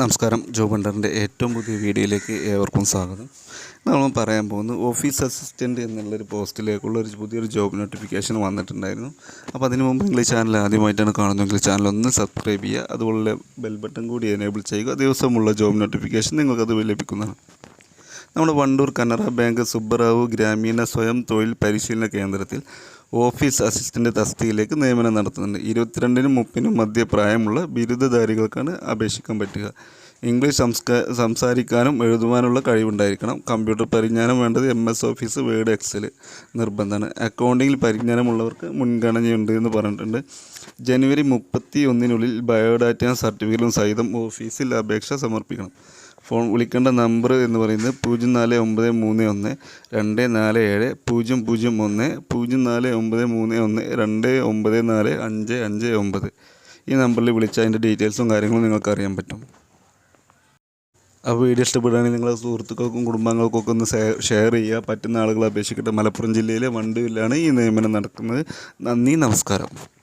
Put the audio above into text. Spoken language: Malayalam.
നമസ്കാരം ജോ ബണ്ടറിന്റെ ഏറ്റവും പുതിയ വീഡിയോയിലേക്ക് ഏവർക്കും സ്വാഗതം. നമ്മൾ പറയാൻ പോകുന്നത് ഓഫീസ് അസിസ്റ്റന്റ് എന്നുള്ളൊരു പോസ്റ്റിലേക്കുള്ള ഒരു പുതിയൊരു ജോബ് നോട്ടിഫിക്കേഷൻ വന്നിട്ടുണ്ടായിരുന്നു. അപ്പോൾ അതിന് മുമ്പ് നിങ്ങൾ ചാനൽ ആദ്യമായിട്ടാണ് കാണുന്നതെങ്കിൽ ചാനൽ ഒന്ന് സബ്സ്ക്രൈബ് ചെയ്യുക അതുപോലെ ബെൽ ബട്ടൺ കൂടി എനേബിൾ ചെയ്യുക. ദിവസമുള്ള ജോബ് നോട്ടിഫിക്കേഷൻ നിങ്ങൾക്കത് ലഭിക്കുന്നതാണ്. നമ്മുടെ വണ്ടൂർ കനറ ബാങ്ക് സുബ്ബറാവു ഗ്രാമീണ സ്വയം തൊഴിൽ പരിശീലന കേന്ദ്രത്തിൽ ഓഫീസ് അസിസ്റ്റന്റ് തസ്തികയിലേക്ക് നിയമനം നടത്തുന്നുണ്ട്. ഇരുപത്തിരണ്ടിനും മുപ്പതിനും മധ്യ പ്രായമുള്ള ബിരുദധാരികൾക്കാണ് അപേക്ഷിക്കാൻ പറ്റുക. ഇംഗ്ലീഷ് സംസ്കാ സംസാരിക്കാനും എഴുതുവാനുള്ള കഴിവുണ്ടായിരിക്കണം. കമ്പ്യൂട്ടർ പരിജ്ഞാനം വേണ്ടത് M S office word excel നിർബന്ധമാണ്. അക്കൗണ്ടിങ്ങിൽ പരിജ്ഞാനമുള്ളവർക്ക് മുൻഗണനയുണ്ട് എന്ന് പറഞ്ഞിട്ടുണ്ട്. ജനുവരി മുപ്പത്തി ഒന്നിനുള്ളിൽ ബയോഡാറ്റ സർട്ടിഫിക്കറ്റും സഹിതം ഓഫീസിൽ അപേക്ഷ സമർപ്പിക്കണം. ഫോൺ വിളിക്കേണ്ട നമ്പർ എന്ന് പറയുന്നത് പൂജ്യം നാല് ഒമ്പത് മൂന്ന് ഒന്ന് രണ്ട് നാല് ഏഴ് പൂജ്യം പൂജ്യം ഒന്ന് പൂജ്യം നാല് ഒമ്പത് മൂന്ന് ഒന്ന് രണ്ട് ഒമ്പത് നാല് അഞ്ച് അഞ്ച് ഒമ്പത്. ഈ നമ്പറിൽ വിളിച്ചാൽ അതിന്റെ ഡീറ്റെയിൽസും കാര്യങ്ങളും നിങ്ങൾക്ക് അറിയാൻ പറ്റും. ആ വീഡിയോ ഇഷ്ടപ്പെടുകയാണെങ്കിൽ നിങ്ങളുടെ സുഹൃത്തുക്കൾക്കും കുടുംബാംഗങ്ങൾക്കും ഒക്കെ ഒന്ന് ഷെയർ ചെയ്യുക. പറ്റുന്ന ആളുകളെ അപേക്ഷിക്കട്ടെ. മലപ്പുറം ജില്ലയിലെ വണ്ടുവിലാണ് ഈ നിയമനം നടക്കുന്നത്. നന്ദി നമസ്കാരം.